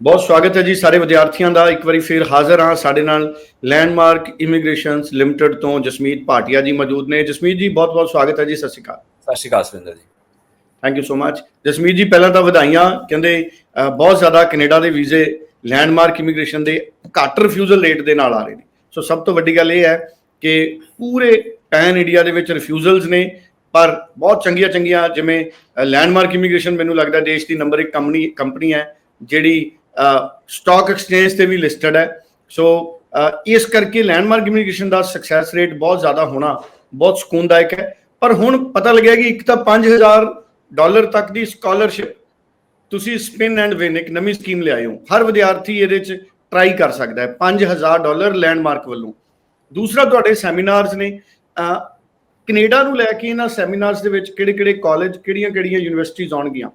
ਬਹੁਤ ਸਵਾਗਤ ਹੈ ਜੀ ਸਾਰੇ ਵਿਦਿਆਰਥੀਆਂ ਦਾ। ਇੱਕ ਵਾਰੀ ਫੇਰ ਹਾਜ਼ਰ ਹਾਂ ਸਾਡੇ ਨਾਲ ਲੈਂਡਮਾਰਕ ਇਮੀਗ੍ਰੇਸ਼ਨਸ ਲਿਮਟਿਡ ਤੋਂ ਜਸਮੀਤ ਭਾਟੀਆ ਜੀ ਮੌਜੂਦ ਨੇ। ਜਸਮੀਤ ਜੀ ਬਹੁਤ ਬਹੁਤ ਸਵਾਗਤ ਹੈ ਜੀ। ਸਤਿ ਸ਼੍ਰੀ ਅਕਾਲ। ਸਤਿ ਸ਼੍ਰੀ ਅਕਾਲ Surinder ji. Thank you so much Jasmeet ji ਪਹਿਲਾਂ ਤਾਂ ਵਧਾਈਆਂ। ਕਹਿੰਦੇ ਬਹੁਤ ਜ਼ਿਆਦਾ ਕੈਨੇਡਾ ਦੇ ਵੀਜ਼ੇ ਲੈਂਡਮਾਰਕ ਇਮੀਗ੍ਰੇਸ਼ਨ ਦੇ ਘੱਟ ਰਿਫਿਊਜ਼ਲ ਰੇਟ ਦੇ ਨਾਲ ਆ ਰਹੇ ਨੇ। ਸੋ ਸਭ ਤੋਂ ਵੱਡੀ ਗੱਲ ਇਹ ਹੈ ਕਿ ਪੂਰੇ ਪੈਨ ਇੰਡੀਆ ਦੇ ਵਿੱਚ ਰਿਫਿਊਜ਼ਲਸ ਨੇ ਪਰ ਬਹੁਤ ਚੰਗੀਆਂ ਚੰਗੀਆਂ ਜਿਵੇਂ ਲੈਂਡਮਾਰਕ ਇਮੀਗ੍ਰੇਸ਼ਨ ਮੈਨੂੰ ਲੱਗਦਾ ਦੇਸ਼ ਦੀ ਨੰਬਰ 1 ਕੰਪਨੀ ਕੰਪਨੀ ਹੈ ਜਿਹੜੀ ਸਟਾਕ ਐਕਸਚੇਂਜ ਤੇ ਵੀ ਲਿਸਟਡ ਹੈ। ਸੋ ਇਸ ਕਰਕੇ ਲੈਂਡਮਾਰਕ ਕਮਿਊਨੀਕੇਸ਼ਨ ਦਾ ਸਕਸੈਸ ਰੇਟ ਬਹੁਤ ਜ਼ਿਆਦਾ ਹੋਣਾ ਬਹੁਤ ਸਕੂਨਦਾਇਕ ਹੈ। ਪਰ ਹੁਣ ਪਤਾ ਲੱਗਿਆ ਕਿ ਇੱਕ ਤਾਂ 5000 ਡਾਲਰ ਤੱਕ ਦੀ ਸਕਾਲਰਸ਼ਿਪ ਤੁਸੀਂ ਸਪਿਨ ਐਂਡ ਵਿਨ ਇੱਕ ਨਵੀਂ ਸਕੀਮ ਲਿਆਏ ਹੋ। ਹਰ ਵਿਦਿਆਰਥੀ ਇਹਦੇ ਚ ਟਰਾਈ ਕਰ ਸਕਦਾ ਹੈ 5000 ਡਾਲਰ ਲੈਂਡਮਾਰਕ ਵੱਲੋਂ। ਦੂਸਰਾ ਤੁਹਾਡੇ ਸੈਮੀਨਾਰਸ ਨੇ। ਅਹ, ਕੈਨੇਡਾ ਨੂੰ ਲੈ ਕੇ ਇਹਨਾਂ ਸੈਮੀਨਾਰਸ ਦੇ ਵਿੱਚ ਕਿਹੜੇ-ਕਿਹੜੇ ਕਾਲਜ ਕਿਹੜੀਆਂ-ਕਿਹੜੀਆਂ ਯੂਨੀਵਰਸਿਟੀਆਂ ਆਉਣਗੀਆਂ?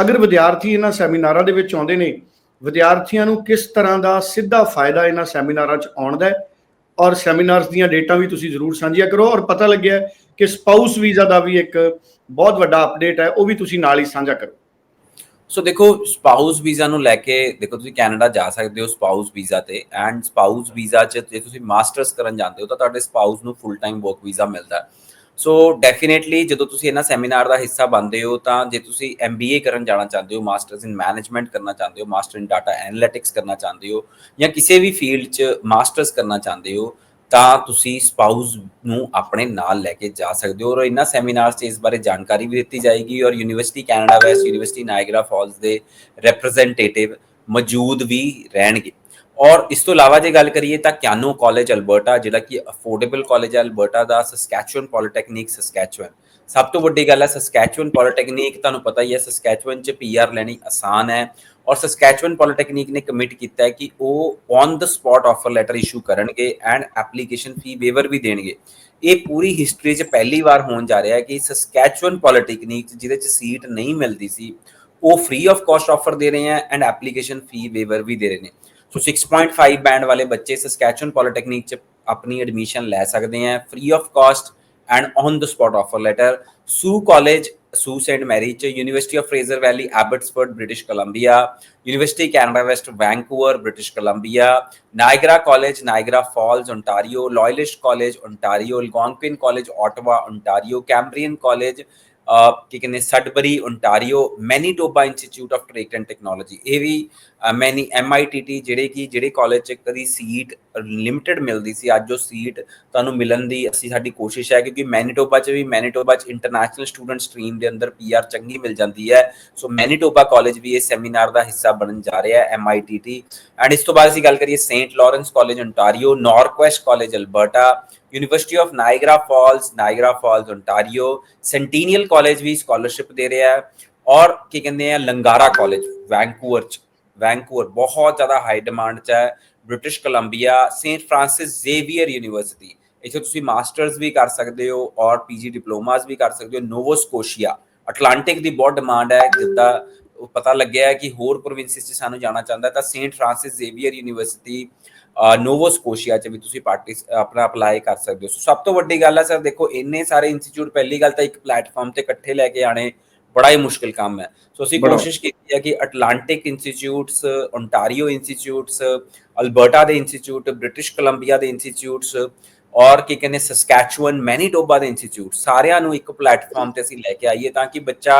ਅਗਰ ਵਿਦਿਆਰਥੀ ਇਹਨਾਂ ਸੈਮੀਨਾਰਾਂ ਦੇ ਵਿੱਚ ਆਉਂਦੇ ਨੇ ਵਿਦਿਆਰਥੀਆਂ ਨੂੰ ਕਿਸ ਤਰ੍ਹਾਂ ਦਾ ਸਿੱਧਾ ਫਾਇਦਾ ਇਹਨਾਂ ਸੈਮੀਨਾਰਾਂ 'ਚ ਆਉਣ ਦਾ ਹੈ? ਔਰ ਸੈਮੀਨਾਰਸ ਦੀਆਂ ਡੇਟਾਂ ਵੀ ਤੁਸੀਂ ਜ਼ਰੂਰ ਸਾਂਝੀਆਂ ਕਰੋ ਔਰ ਪਤਾ ਲੱਗਿਆ ਕਿ ਸਪਾਊਸ ਵੀਜ਼ਾ ਦਾ ਵੀ ਇੱਕ ਬਹੁਤ ਵੱਡਾ ਅਪਡੇਟ ਹੈ, ਉਹ ਵੀ ਤੁਸੀਂ ਨਾਲ ਹੀ ਸਾਂਝਾ ਕਰੋ। ਸੋ ਦੇਖੋ, ਸਪਾਊਸ ਵੀਜ਼ਾ ਨੂੰ ਲੈ ਕੇ ਦੇਖੋ ਤੁਸੀਂ ਕੈਨੇਡਾ ਜਾ ਸਕਦੇ ਹੋ ਸਪਾਊਸ ਵੀਜ਼ਾ ਤੇ, ਐਂਡ ਸਪਾਊਸ ਵੀਜ਼ਾ ਚ ਜੇ ਤੁਸੀਂ ਮਾਸਟਰਸ ਕਰਨ ਜਾਂਦੇ ਹੋ ਤਾਂ ਤੁਹਾਡੇ ਸਪਾਊਸ ਨੂੰ ਫੁੱਲ ਟਾਈਮ ਵਰਕ ਵੀਜ਼ਾ ਮਿਲਦਾ ਹੈ। ਸੋ ਡੈਫੀਨੇਟਲੀ ਜਦੋਂ ਤੁਸੀਂ ਇਹਨਾਂ ਸੈਮੀਨਾਰ ਦਾ ਹਿੱਸਾ ਬਣਦੇ ਹੋ, ਤਾਂ ਜੇ ਤੁਸੀਂ ਐਮਬੀਏ ਕਰਨ ਜਾਣਾ ਚਾਹੁੰਦੇ ਹੋ ਮਾਸਟਰਸ ਇਨ ਮੈਨੇਜਮੈਂਟ ਕਰਨਾ ਚਾਹੁੰਦੇ ਹੋ ਮਾਸਟਰ ਇਨ ਡਾਟਾ ਐਨਾਲਿਟਿਕਸ ਕਰਨਾ ਚਾਹੁੰਦੇ ਹੋ, ਜਾਂ ਕਿਸੇ ਵੀ ਫੀਲਡ 'ਚ ਮਾਸਟਰਸ ਕਰਨਾ ਚਾਹੁੰਦੇ ਹੋ, ਤਾਂ ਤੁਸੀਂ ਸਪਾਊਸ ਨੂੰ ਆਪਣੇ ਨਾਲ ਲੈ ਕੇ ਜਾ ਸਕਦੇ ਹੋ। ਔਰ ਇਹਨਾਂ ਸੈਮੀਨਾਰ 'ਚ ਇਸ ਬਾਰੇ ਜਾਣਕਾਰੀ ਵੀ ਦਿੱਤੀ ਜਾਏਗੀ ਔਰ university Canada West University Niagara Falls ਦੇ ਰਿਪਰੈਜ਼ੈਂਟੇਟਿਵ ਮੌਜੂਦ ਵੀ ਰਹਿਣਗੇ। ਔਰ ਇਸ ਤੋਂ ਇਲਾਵਾ ਜੇ ਗੱਲ ਕਰੀਏ ਤਾਂ ਕਿਆਨੋ ਕਾਲਜ ਅਲਬਰਟਾ, ਜਿਹੜਾ ਕਿ ਅਫੋਰਡੇਬਲ ਕਾਲਜ ਹੈ, ਅਲਬਰਟਾ ਦਾ ਸਸਕੈਚੁਅਨ ਪੋਲੀਟੈਕਨਿਕ ਸਸਕੈਚੁਅਨ। ਸਭ ਤੋਂ ਵੱਡੀ ਗੱਲ ਹੈ ਸਸਕੈਚੁਅਨ ਪੋਲੀਟੈਕਨਿਕ, ਤੁਹਾਨੂੰ ਪਤਾ ਹੀ ਹੈ ਸਸਕੈਚੁਅਨ ਚ ਪੀਆਰ ਲੈਣੀ ਆਸਾਨ ਹੈ ਔਰ ਸਸਕੈਚੁਅਨ ਪੋਲੀਟੈਕਨਿਕ ਨੇ ਕਮਿਟ ਕੀਤਾ ਹੈ ਕਿ ਉਹ on the spot offer letter issue ਕਰਨਗੇ ਐਂਡ ਐਪਲੀਕੇਸ਼ਨ ਫੀ ਵੇਵਰ ਵੀ ਦੇਣਗੇ। ਇਹ ਪੂਰੀ ਹਿਸਟਰੀ 'ਚ ਪਹਿਲੀ ਵਾਰ ਹੋਣ ਜਾ ਰਿਹਾ ਹੈ ਕਿ ਸਸਕੈਚੁਅਨ ਪੋਲੀਟੈਕਨਿਕ ਜਿਹਦੇ 'ਚ ਸੀਟ ਨਹੀਂ ਮਿਲਦੀ ਸੀ, ਉਹ ਫ੍ਰੀ ਆਫ ਕਾਸਟ ਆਫਰ ਦੇ ਰਹੇ ਹੈ ਐਂਡ ਐਪਲੀਕੇਸ਼ਨ ਫੀ ਵੇਵਰ ਵੀ ਦੇ ਰਹੇ ਨੇ। ਸੋ 6.5 ਬੈਂਡ ਵਾਲੇ ਬੱਚੇ ਸਸਕੈਚੁਅਨ ਪੋਲੀਟੈਕਨਿਕ 'ਚ ਆਪਣੀ ਐਡਮਿਸ਼ਨ ਲੈ ਸਕਦੇ ਹੈ free of cost and on the spot offer letter ਸੂ ਕਾਲਜ ਸੂ ਸੈਂਟ ਮੈਰੀ ਚ university of Fraser Valley Abbotsford British Columbia university Canada West Vancouver British Columbia Niagara college Niagara Falls Ontario Loyalist college Ontario Algonquin college Ottawa Ontario Cambrian college ਕੀ ਕਹਿੰਦੇ Sudbury Ontario Manitoba institute of trade and technology ਇਹ ਵੀ ਮੈਨੀ ਐਮਆਈਟੀਟੀ ਜਿਹੜੇ ਕਿ, ਜਿਹੜੇ college ਚ ਕਦੀ seat limited ਮਿਲਦੀ ਸੀ, ਅੱਜ ਉਹ ਸੀਟ ਤੁਹਾਨੂੰ ਮਿਲਣ ਦੀ ਅਸੀਂ ਸਾਡੀ ਕੋਸ਼ਿਸ਼ ਹੈ, ਕਿਉਂਕਿ ਮੈਨੀਟੋਬਾ ਚ ਵੀ ਮੈਨੀਟੋਬਾ ਚ ਇੰਟਰਨੈਸ਼ਨਲ ਸਟੂਡੈਂਟ ਸਟਰੀਮ ਦੇ ਅੰਦਰ ਪੀਆਰ ਚੰਗੀ ਮਿਲ ਜਾਂਦੀ ਹੈ। ਸੋ ਮੈਨੀਟੋਬਾ ਕਾਲਜ ਵੀ ਇਹ ਸੈਮੀਨਾਰ ਦਾ ਹਿੱਸਾ ਬਣਨ ਜਾ ਰਿਹਾ ਹੈ ਐਮਆਈਟੀਟੀ ਐਂਡ ਇਸ ਤੋਂ ਬਾਅਦ ਅਸੀਂ ਗੱਲ ਕਰੀਏ Saint Lawrence college Ontario Norquest college Alberta university of Niagara Falls Niagara Falls Ontario Centennial college we scholarship ਦੇ ਰਿਹਾ ਹੈ ਔਰ ਕੀ ਕਹਿੰਦੇ ਆ ਲੰਗਾਰਾ ਕਾਲਜ ਵੈਂਕੂਵਰ ਚ। ਵੈਂਕੂਵਰ ਬਹੁਤ ਜ਼ਿਆਦਾ ਹਾਈ ਡਿਮਾਂਡ ਚ ਹੈ British Columbia Saint Francis Xavier University ਇੱਥੇ ਤੁਸੀਂ ਮਾਸਟਰਸ ਵੀ ਕਰ ਸਕਦੇ ਹੋ ਔਰ ਪੀਜੀ ਡਿਪਲੋਮਾਸ ਵੀ ਕਰ ਸਕਦੇ ਹੋ ਨੋਵੋ ਸਕੋਸ਼ੀਆ ਅਟਲਾਂਟਿਕ ਦੀ ਬਹੁਤ ਡਿਮਾਂਡ ਹੈ, ਜਿੱਦਾਂ ਉਹ ਪਤਾ ਲੱਗਿਆ ਕਿ ਹੋਰ ਪ੍ਰੋਵਿੰਸਿਸ 'ਚ ਸਾਨੂੰ ਜਾਣਾ ਚਾਹੁੰਦਾ ਤਾਂ Saint Francis Xavier University Nova Scotia 'ਚ ਵੀ ਤੁਸੀਂ ਪਾਰਟਿਸ ਆਪਣਾ ਅਪਲਾਈ ਕਰ ਸਕਦੇ ਹੋ ਸੋ ਸਭ ਤੋਂ ਵੱਡੀ ਗੱਲ ਹੈ ਸਰ ਦੇਖੋ ਇੰਨੇ ਸਾਰੇ ਇੰਸਟੀਚਿਊਟ ਪਹਿਲੀ ਗੱਲ ਤਾਂ ਇੱਕ ਪਲੇਟਫਾਰਮ ਤੇ ਇਕੱਠੇ ਲੈ ਕੇ ਆਣੇ ਬੜਾ ਹੀ ਮੁਸ਼ਕਿਲ ਕੰਮ ਹੈ ਸੋ ਅਸੀਂ। ਕੋਸ਼ਿਸ਼ ਕੀਤੀ ਹੈ ਕਿ Atlantic institutes Ontario institutes Alberta ਦੇ ਇੰਸਟੀਚਿਊਟ ਬ੍ਰਿਟਿਸ਼ ਕੋਲੰਬੀਆ ਦੇ ਇੰਸਟੀਚਿਊਟਸ ਔਰ ਕੀ ਕਹਿੰਦੇ ਸਸਕੈਚੁਅਨ ਮੈਨੀਟੋਬਾ ਦੇ ਇੰਸਟੀਚਿਊਟ ਸਾਰਿਆਂ ਨੂੰ ਇੱਕ ਪਲੇਟਫਾਰਮ ਤੇ ਅਸੀਂ ਲੈ ਕੇ ਆਈਏ ਤਾਂ ਕਿ ਬੱਚਾ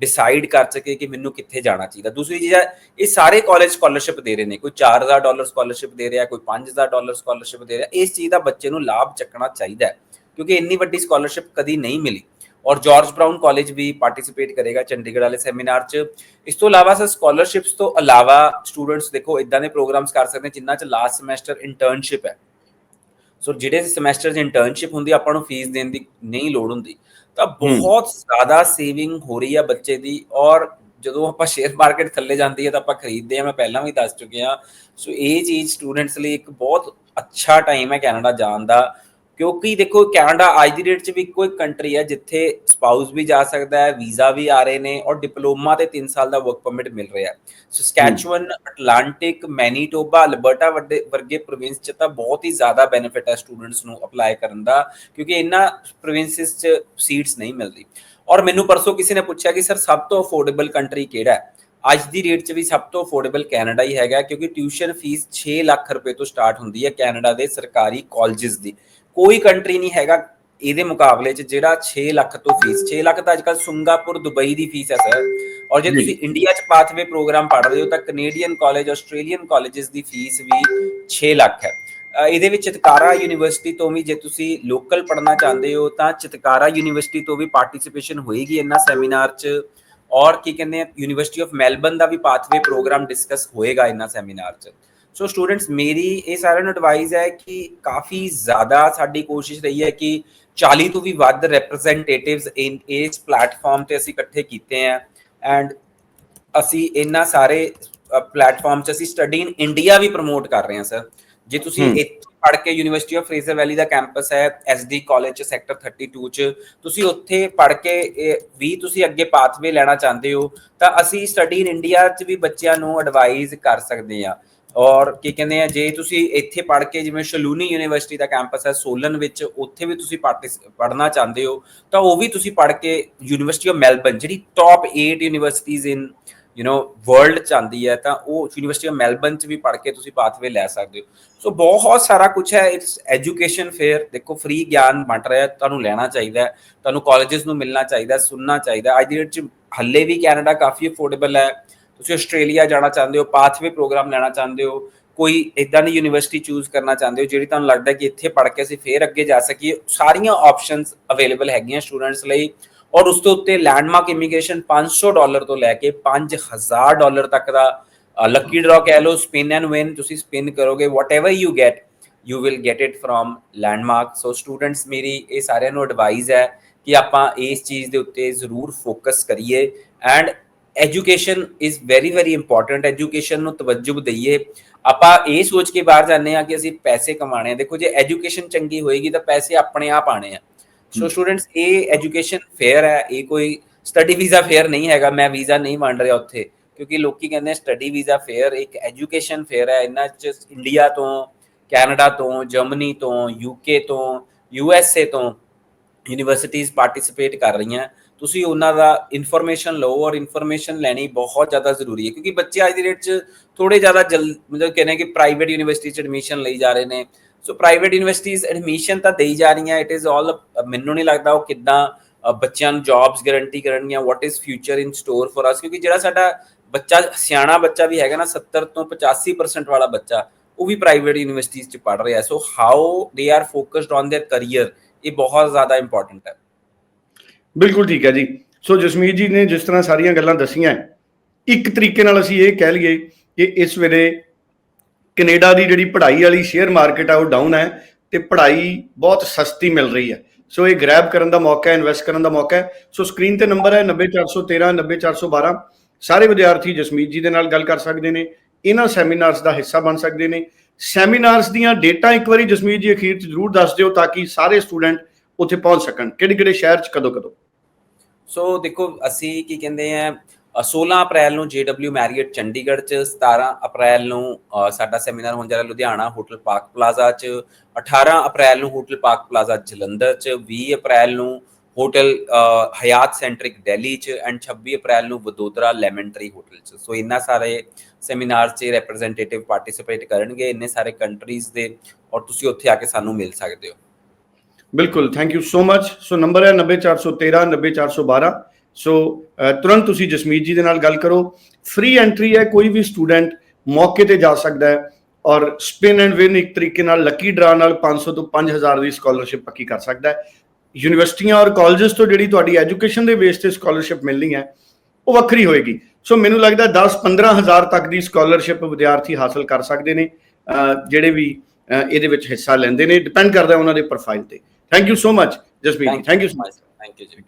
ਡਿਸਾਈਡ ਕਰ ਸਕੇ ਕਿ ਮੈਨੂੰ ਕਿੱਥੇ ਜਾਣਾ ਚਾਹੀਦਾ। ਦੂਸਰੀ ਚੀਜ਼ ਹੈ, ਇਹ ਸਾਰੇ ਕਾਲਜ ਸਕਾਲਰਸ਼ਿਪ ਦੇ ਰਹੇ ਨੇ, ਕੋਈ 4000 ਡਾਲਰ ਸਕਾਲਰਸ਼ਿਪ ਦੇ ਰਿਹਾ, ਕੋਈ 5000 ਡਾਲਰ ਸਕਾਲਰਸ਼ਿਪ ਦੇ ਰਿਹਾ, ਇਸ ਚੀਜ਼ ਦਾ ਬੱਚੇ ਨੂੰ ਲਾਭ ਚੱਕਣਾ ਚਾਹੀਦਾ ਹੈ, ਕਿਉਂਕਿ ਇੰਨੀ ਵੱਡੀ ਸਕਾਲਰਸ਼ਿਪ ਕਦੀ ਨਹੀਂ ਮਿਲੀ। ਔਰ ਜਾਰਜ ਬ੍ਰਾਊਨ ਕਾਲਜ ਵੀ ਪਾਰਟਿਸਿਪੇਟ ਕਰੇਗਾ ਚੰਡੀਗੜ੍ਹ ਵਾਲੇ ਸੈਮੀਨਾਰ 'ਚ। ਇਸ ਤੋਂ ਇਲਾਵਾ ਸਰ ਸਕਾਲਰਸ਼ਿਪਸ ਤੋਂ ਇਲਾਵਾ ਸਟੂਡੈਂਟਸ ਦੇਖੋ ਇਦਾਂ ਦੇ ਪ੍ਰੋਗਰਾਮਸ ਕਰ ਸਕਦੇ ਨੇ 'ਚ ਲਾਸਟ ਸਮੈਸਟਰ ਇੰਟਰਨਸ਼ਿਪ ਹੈ। ਸੋ ਜਿਹੜੇ ਸਮੈਸਟਰ 'ਚ ਇੰਟਰਨਸ਼ਿਪ ਹੁੰਦੀ ਆਪਾਂ ਨੂੰ ਫੀਸ ਦੇਣ ਦੀ ਨਹੀਂ ਲੋੜ ਹੁੰਦੀ। ਤਾਂ ਬਹੁਤ ਜ਼ਿਆਦਾ ਸੇਵਿੰਗ ਹੋ ਰਹੀ ਹੈ ਬੱਚੇ ਦੀ ਔਰ ਜਦੋਂ ਆਪਾਂ ਸ਼ੇਅਰ ਮਾਰਕੀਟ ਥੱਲੇ ਜਾਂਦੀ ਹੈ ਤਾਂ ਆਪਾਂ ਖਰੀਦਦੇ ਆ ਮੈਂ ਪਹਿਲਾਂ ਵੀ ਦੱਸ ਚੁੱਕਿਆ। ਸੋ ਇਹ ਚੀਜ਼ ਸਟੂਡੈਂਟਸ ਲਈ ਇੱਕ ਬਹੁਤ ਅੱਛਾ ਟਾਈਮ ਹੈ ਕੈਨੇਡਾ ਜਾਣ ਦਾ। ਕਿਉਂਕਿ ਦੇਖੋ, ਕੈਨੇਡਾ ਅੱਜ ਦੀ ਡੇਟ 'ਚ ਵੀ ਇੱਕੋ ਇੱਕ ਕੰਟਰੀ ਹੈ ਜਿੱਥੇ ਸਪਾਊਸ ਵੀ ਜਾ ਸਕਦਾ ਹੈ, ਵੀਜ਼ਾ ਵੀ ਆ ਰਹੇ ਨੇ ਔਰ ਡਿਪਲੋਮਾ ਤੇ 3 ਸਾਲ ਦਾ ਵਰਕ ਪਰਮਿਟ ਮਿਲ ਰਿਹਾ ਹੈ। ਸਸਕੈਚੁਅਨ ਅਟਲਾਂਟਿਕ ਮੈਨੀਟੋਬਾ ਅਲਬਰਟਾ ਵੱਡੇ, ਵਰਗੇ ਪ੍ਰੋਵਿੰਸ 'ਚ ਤਾਂ ਬਹੁਤ ਹੀ ਜ਼ਿਆਦਾ ਬੈਨੀਫਿਟ ਹੈ ਸਟੂਡੈਂਟਸ ਨੂੰ ਅਪਲਾਈ ਕਰਨ ਦਾ, ਕਿਉਂਕਿ ਇਹਨਾਂ ਪ੍ਰੋਵਿੰਸਸ 'ਚ ਸੀਟਸ ਨਹੀਂ ਮਿਲਦੀ। ਔਰ ਮੈਨੂੰ ਪਰਸੋਂ ਕਿਸੇ ਨੇ ਪੁੱਛਿਆ ਕਿ, ਸਰ, ਸਭ ਤੋਂ ਅਫੋਰਡੇਬਲ ਕੰਟਰੀ ਕਿਹੜਾ ਹੈ? ਅੱਜ ਦੀ ਰੇਟ 'ਚ ਵੀ ਸਭ ਤੋਂ ਅਫੋਰਡੇਬਲ ਕੈਨੇਡਾ ਹੀ ਹੈਗਾ, ਕਿਉਂਕਿ ਟਿਊਸ਼ਨ ਫੀਸ 6 ਲੱਖ ਰੁਪਏ ਤੋਂ ਸਟਾਰਟ ਹੁੰਦੀ ਹੈ ਕੈਨੇਡਾ ਦੇ ਸਰਕਾਰੀ ਕਾਲਜਸ ਦੀ। ਕੋਈ ਕੰਟਰੀ ਨਹੀਂ ਹੈਗਾ ਇਹਦੇ ਮੁਕਾਬਲੇ 'ਚ ਜਿਹੜਾ 6 ਲੱਖ ਤੋਂ ਫੀਸ 6 ਲੱਖ ਤਾਂ ਅੱਜਕੱਲ ਸਿੰਗਾਪੁਰ ਦੁਬਈ ਦੀ ਫੀਸ ਹੈ ਸਰ ਔਰ ਜੇ। ਤੁਸੀਂ ਇੰਡੀਆ 'ਚ ਪਾਥਵੇ ਪ੍ਰੋਗਰਾਮ ਪੜ੍ਹ ਰਹੇ ਹੋ ਤਾਂ ਕੈਨੇਡੀਅਨ ਕਾਲਜ ਆਸਟ੍ਰੇਲੀਅਨ ਕਾਲਜਸ ਦੀ ਫੀਸ ਵੀ 6 ਲੱਖ ਹੈ। ਇਹਦੇ ਵਿੱਚ ਚਿਤਕਾਰਾ ਯੂਨੀਵਰਸਿਟੀ ਤੋਂ ਵੀ ਜੇ ਤੁਸੀਂ ਲੋਕਲ ਪੜ੍ਹਨਾ ਚਾਹੁੰਦੇ ਹੋ ਤਾਂ ਚਿਤਕਾਰਾ ਯੂਨੀਵਰਸਿਟੀ ਤੋਂ ਵੀ ਪਾਰਟਿਸਿਪੇਸ਼ਨ ਹੋਏਗੀ ਇਹਨਾਂ ਸੈਮੀਨਾਰ 'ਚ। ਔਰ ਕੀ ਕਹਿੰਦੇ ਆ ਯੂਨੀਵਰਸਿਟੀ ਆਫ ਮੈਲਬਨ ਦਾ ਵੀ ਪਾਥਵੇ ਪ੍ਰੋਗਰਾਮ ਡਿਸਕਸ ਹੋਏਗਾ ਇਹਨਾਂ ਸੈਮੀਨਾਰ 'ਚ। ਸੋ ਸਟੂਡੈਂਟਸ ਮੇਰੀ ਇਹ ਸਾਰਿਆਂ ਨੂੰ ਐਡਵਾਈਸ ਹੈ ਕਿ ਕਾਫੀ ਜ਼ਿਆਦਾ ਸਾਡੀ ਕੋਸ਼ਿਸ਼ ਰਹੀ ਹੈ ਕਿ 40 ਤੋਂ ਵੀ ਵੱਧ ਰਿਪਰੈਜ਼ੈਂਟੇਟਿਵਸ ਇਨ ਇਸ ਪਲੇਟਫਾਰਮ ਤੇ ਅਸੀਂ ਇਕੱਠੇ ਕੀਤੇ ਆ ਐਂਡ ਅਸੀਂ ਇਹਨਾਂ ਸਾਰੇ ਪਲੇਟਫਾਰਮ 'ਚ ਅਸੀਂ ਸਟੱਡੀ ਇਨ ਇੰਡੀਆ ਵੀ ਪ੍ਰਮੋਟ ਕਰ ਰਹੇ ਹਾਂ ਸਰ ਜੇ ਤੁਸੀਂ ਹਮ। ਪੜ੍ਹ ਕੇ ਯੂਨੀਵਰਸਿਟੀ ਆਫ ਫਰੇਜ਼ਰ ਵੈਲੀ ਦਾ ਕੈਂਪਸ ਹੈ ਐਸਡੀ ਕਾਲਜ ਚ ਸੈਕਟਰ 32 ਚ ਤੁਸੀਂ ਉੱਥੇ ਪੜ੍ਹ ਕੇ ਵੀ ਤੁਸੀਂ ਅੱਗੇ ਪਾਥਵੇ ਲੈਣਾ ਚਾਹੁੰਦੇ ਹੋ, ਤਾਂ ਅਸੀਂ ਸਟੱਡੀ ਇਨ ਇੰਡੀਆ ਚ ਵੀ ਬੱਚਿਆਂ ਨੂੰ ਐਡਵਾਈਜ਼ ਕਰ ਸਕਦੇ ਆ ਔਰ ਕੀ ਕਹਿੰਦੇ ਆ, ਜੇ ਤੁਸੀਂ ਇੱਥੇ ਪੜ੍ਹ ਕੇ ਜਿਵੇਂ ਸ਼ਲੂਨੀ ਯੂਨੀਵਰਸਿਟੀ ਦਾ ਕੈਂਪਸ ਹੈ ਸੋਲਨ ਵਿੱਚ, ਉੱਥੇ ਵੀ ਤੁਸੀਂ ਪੜ੍ਹਨਾ ਚਾਹੁੰਦੇ ਹੋ, ਤਾਂ ਉਹ ਵੀ ਤੁਸੀਂ ਪੜ੍ਹ ਕੇ ਯੂਨੀਵਰਸਿਟੀ ਆਫ ਮੈਲਬਨ ਜਿਹੜੀ top 8 universities in you know world ਚ ਆਂਦੀ ਹੈ, ਤਾਂ ਉਹ ਯੂਨੀਵਰਸਿਟੀ ਆਫ ਮੈਲਬਨ ਚ ਵੀ ਪੜ੍ਹ ਕੇ ਤੁਸੀਂ ਪਾਥਵੇ ਲੈ ਸਕਦੇ ਹੋ। ਸੋ ਬਹੁਤ ਸਾਰਾ ਕੁਝ ਹੈ ਇਟਸ ਐਜੂਕੇਸ਼ਨ ਫੇਅਰ ਦੇਖੋ ਫ੍ਰੀ ਗਿਆਨ ਵੰਡ ਰਿਹਾ, ਤੁਹਾਨੂੰ ਲੈਣਾ ਚਾਹੀਦਾ ਹੈ, ਤੁਹਾਨੂੰ ਕਾਲਜਸ ਨੂੰ ਮਿਲਣਾ ਚਾਹੀਦਾ ਸੁਣਨਾ ਚਾਹੀਦਾ ਅੱਜ ਦੀ ਡੇਟ ਚ ਹੱਲੇ ਵੀ ਕੈਨੇਡਾ ਕਾਫੀ ਅਫੋਰਡੇਬਲ ਹੈ। ਤੁਸੀਂ ਆਸਟ੍ਰੇਲੀਆ ਜਾਣਾ ਚਾਹੁੰਦੇ ਹੋ ਪਾਥਵੇ ਪ੍ਰੋਗਰਾਮ ਲੈਣਾ ਚਾਹੁੰਦੇ ਹੋ, ਕੋਈ ਇਦਾਂ ਦੀ ਯੂਨੀਵਰਸਿਟੀ ਚੂਜ਼ ਕਰਨਾ ਚਾਹੁੰਦੇ ਹੋ, ਜਿਹੜੀ ਤੁਹਾਨੂੰ ਲੱਗਦਾ ਕਿ ਇੱਥੇ ਪੜ੍ਹ ਕੇ ਅਸੀਂ ਫੇਰ ਅੱਗੇ ਜਾ ਸਕੀਏ। ਸਾਰੀਆਂ ਆਪਸ਼ਨਸ ਅਵੇਲੇਬਲ ਹੈਗੀਆਂ ਸਟੂਡੈਂਟਸ ਲਈ। ਔਰ ਉਸ ਤੋਂ ਉੱਤੇ ਲੈਂਡਮਾਰਕ ਇਮੀਗ੍ਰੇਸ਼ਨ 500 ਡਾਲਰ ਤੋਂ ਲੈ ਕੇ 5000 ਡਾਲਰ ਤੱਕ ਦਾ ਲੱਕੀ ਡਰਾ ਕਹਿ ਲਓ ਸਪਿਨ ਐਂਡ ਵਿਨ ਤੁਸੀਂ ਸਪਿਨ ਕਰੋਗੇ whatever you get you will get it from Landmark so students ਮੇਰੀ ਇਹ ਸਾਰਿਆਂ ਨੂੰ ਐਡਵਾਈਸ ਹੈ ਕਿ ਆਪਾਂ ਇਸ ਚੀਜ਼ ਦੇ ਉੱਤੇ ਜ਼ਰੂਰ ਫੋਕਸ ਕਰੀਏ and education is very very important education ਨੂੰ ਤਵੱਜੂ ਦਈਏ। ਆਪਾਂ ਇਹ ਸੋਚ ਕੇ ਬਾਹਰ ਜਾਂਦੇ ਆ ਕਿ ਅਸੀਂ ਪੈਸੇ ਕਮਾਣੇ ਆ। ਦੇਖੋ, ਜੇ ਐਜੂਕੇਸ਼ਨ ਚੰਗੀ ਹੋਏਗੀ ਤਾਂ ਪੈਸੇ ਆਪਣੇ ਆਪ ਆਣੇ ਆ। ਸੋ ਸਟੂਡੈਂਟਸ ਇਹ ਐਜੂਕੇਸ਼ਨ ਫੇਅਰ ਹੈ ਇਹ ਕੋਈ ਸਟੱਡੀ ਵੀਜ਼ਾ ਫੇਅਰ ਨਹੀਂ ਹੈਗਾ ਮੈਂ ਵੀਜ਼ਾ ਨਹੀਂ ਵੰਡ ਰਿਹਾ ਉੱਥੇ ਕਿਉਂਕਿ ਲੋਕੀ ਕਹਿੰਦੇ ਸਟੱਡੀ ਵੀਜ਼ਾ ਫੇਅਰ ਇੱਕ ਐਜੂਕੇਸ਼ਨ ਫੇਅਰ ਹੈ ਇਹਨਾਂ ਚ ਇੰਡੀਆ ਤੋਂ ਕੈਨੇਡਾ ਤੋਂ ਜਰਮਨੀ ਤੋਂ ਯੂਕੇ ਤੋਂ ਯੂਐਸਏ ਤੋਂ ਯੂਨੀਵਰਸਿਟੀਜ਼ ਪਾਰਟਿਸਿਪੇਟ ਕਰ ਰਹੀਆਂ। ਤੁਸੀਂ ਉਹਨਾਂ ਦਾ ਇਨਫੋਰਮੇਸ਼ਨ ਲਓ ਔਰ ਇਨਫੋਰਮੇਸ਼ਨ ਲੈਣੀ ਬਹੁਤ ਜ਼ਿਆਦਾ ਜ਼ਰੂਰੀ ਹੈ, ਕਿਉਂਕਿ ਬੱਚੇ ਅੱਜ ਦੀ ਡੇਟ 'ਚ ਥੋੜੇ ਜ਼ਿਆਦਾ ਜਲ, ਮਤਲਬ ਕਹਿੰਦੇ ਕਿ ਪ੍ਰਾਈਵੇਟ ਯੂਨੀਵਰਸਿਟੀ 'ਚ ਐਡਮਿਸ਼ਨ ਲਈ ਜਾ ਰਹੇ ਨੇ। ਸੋ ਪ੍ਰਾਈਵੇਟ ਯੂਨੀਵਰਸਿਟੀਜ਼ ਐਡਮਿਸ਼ਨ ਤਾਂ ਦੇਈ ਜਾ ਰਹੀਆਂ ਇਟ ਇਜ਼ ਆਲ ਮੈਨੂੰ ਨਹੀਂ ਲੱਗਦਾ ਉਹ ਕਿੱਦਾਂ ਬੱਚਿਆਂ ਨੂੰ ਜੌਬਸ ਗਾਰੰਟੀ ਕਰਨਗੀਆਂ what is future in store for us ਕਿਉਂਕਿ ਜਿਹੜਾ ਸਾਡਾ ਬੱਚਾ, ਸਿਆਣਾ ਬੱਚਾ ਵੀ ਹੈਗਾ ਨਾ 70 ਤੋਂ 85% ਵਾਲਾ ਬੱਚਾ, ਉਹ ਵੀ ਪ੍ਰਾਈਵੇਟ ਯੂਨੀਵਰਸਿਟੀਜ਼ 'ਚ ਪੜ ਰਿਹਾ so how they are focused on their career ਇਹ ਬਹੁਤ ਜ਼ਿਆਦਾ ਇੰਪੋਰਟੈਂਟ ਹੈ। ਬਿਲਕੁਲ ਠੀਕ ਹੈ ਜੀ। ਸੋ ਜਸਮੀਤ ਜੀ ਨੇ ਜਿਸ ਤਰ੍ਹਾਂ ਸਾਰੀਆਂ ਗੱਲਾਂ ਦੱਸੀਆਂ, ਇੱਕ ਤਰੀਕੇ ਨਾਲ ਅਸੀਂ ਇਹ ਕਹਿ ਲਈਏ ਕਿ ਇਸ ਵੇਲੇ ਕੈਨੇਡਾ ਦੀ ਜਿਹੜੀ ਪੜ੍ਹਾਈ ਵਾਲੀ ਸ਼ੇਅਰ ਮਾਰਕੀਟ ਆ, ਉਹ ਡਾਊਨ ਹੈ ਤੇ ਪੜ੍ਹਾਈ ਬਹੁਤ ਸਸਤੀ ਮਿਲ ਰਹੀ ਹੈ। ਸੋ ਇਹ ਗ੍ਰੈਬ ਕਰਨ ਦਾ ਮੌਕਾ ਹੈ ਇਨਵੈਸਟ ਕਰਨ ਦਾ ਮੌਕਾ ਹੈ। ਸੋ ਸਕਰੀਨ ਤੇ ਨੰਬਰ ਹੈ 90413 90412 ਸਾਰੇ ਵਿਦਿਆਰਥੀ ਜਸਮੀਤ ਜੀ ਦੇ ਨਾਲ ਗੱਲ ਕਰ ਸਕਦੇ ਨੇ। ਇਹਨਾਂ ਸੈਮੀਨਾਰਸ ਦਾ ਹਿੱਸਾ ਬਣ ਸਕਦੇ ਨੇ। ਸੈਮੀਨਾਰਸ ਦੀਆਂ ਡੇਟਾ ਇੱਕ ਵਾਰੀ ਜਸਮੀਤ ਜੀ ਅਖੀਰ 'ਚ ਜ਼ਰੂਰ ਦੱਸ ਦਿਓ ਤਾਂ ਕਿ ਸਾਰੇ ਸਟੂਡੈਂਟ ਉੱਥੇ ਪਹੁੰਚ ਸਕਣ। ਕਿਹੜੇ ਕਿਹੜੇ ਸ਼ਹਿਰ 'ਚ ਕਦੋਂ ਕਦੋਂ ਸੋ ਦੇਖੋ ਅਸੀਂ ਕੀ ਕਹਿੰਦੇ ਆ ਅ, 16 ਅਪ੍ਰੈਲ ਨੂੰ JW ਮੈਰੀਅਟ ਚੰਡੀਗੜ੍ਹ ਚ 17 ਅਪ੍ਰੈਲ ਨੂੰ ਸਾਡਾ ਸੈਮੀਨਾਰ ਹੋਣ ਜਾ ਰਿਹਾ ਲੁਧਿਆਣਾ ਹੋਟਲ ਪਾਰਕ ਪਲਾਜ਼ਾ ਚ 18 ਅਪ੍ਰੈਲ ਨੂੰ ਹੋਟਲ ਪਾਰਕ ਪਲਾਜ਼ਾ ਜਲੰਧਰ ਚ 20 ਅਪ੍ਰੈਲ ਨੂੰ ਹੋਟਲ ਹਯਾਤ ਸੈਂਟਰਿਕ ਦਿੱਲੀ ਚ ਐਂਡ 26 ਅਪ੍ਰੈਲ ਨੂੰ ਵਡੋਦਰਾ ਲੈਮਨ ਟਰੀ ਹੋਟਲ ਚ। ਸੋ ਇਹਨਾਂ ਸਾਰੇ ਸੈਮੀਨਾਰ 'ਚ ਰਿਪਰੈਜ਼ੈਂਟੇਟਿਵ ਪਾਰਟਿਸਿਪੇਟ ਕਰਨਗੇ ਇੰਨੇ ਸਾਰੇ ਕੰਟਰੀਜ਼ ਦੇ ਔਰ ਤੁਸੀਂ ਉੱਥੇ ਆ ਕੇ ਸਾਨੂੰ ਮਿਲ ਸਕਦੇ ਹੋ। ਬਿਲਕੁਲ thank you so much so number ਹੈ 90413 90412 ਸੋ ਤੁਰੰਤ ਤੁਸੀਂ ਜਸਮੀਤ ਜੀ ਦੇ ਨਾਲ ਗੱਲ ਕਰੋ। ਫ੍ਰੀ ਐਂਟਰੀ ਹੈ, ਕੋਈ ਵੀ ਸਟੂਡੈਂਟ ਮੌਕੇ ਤੇ ਜਾ ਸਕਦਾ ਹੈ ਔਰ ਸਪਿਨ ਐਂਡ ਵਿਨ ਇੱਕ ਤਰੀਕੇ ਨਾਲ ਲੱਕੀ ਡਰਾ ਨਾਲ 500 ਤੋਂ 5000 ਦੀ ਸਕਾਲਰਸ਼ਿਪ ਪੱਕੀ ਕਰ ਸਕਦਾ ਹੈ। ਯੂਨੀਵਰਸਿਟੀਆਂ ਔਰ ਕਾਲਜਸ ਤੋਂ ਜਿਹੜੀ ਤੁਹਾਡੀ ਐਜੂਕੇਸ਼ਨ ਦੇ ਬੇਸ ਤੇ ਸਕਾਲਰਸ਼ਿਪ ਮਿਲਣੀ ਹੈ, ਉਹ ਵੱਖਰੀ ਹੋਏਗੀ। ਸੋ ਮੈਨੂੰ ਲੱਗਦਾ 10 15000 ਤੱਕ ਦੀ ਸਕਾਲਰਸ਼ਿਪ ਵਿਦਿਆਰਥੀ ਹਾਸਲ ਕਰ ਸਕਦੇ ਨੇ। ਜਿਹੜੇ ਵੀ ਇਹਦੇ ਵਿੱਚ ਹਿੱਸਾ ਲੈਂਦੇ ਨੇ ਡਿਪੈਂਡ ਕਰਦਾ ਉਹਨਾਂ ਦੇ ਪ੍ਰੋਫਾਈਲ ਤੇ। Thank you so much, Jasmeet. Thank, Thank you so much. Thank you, Jimmy.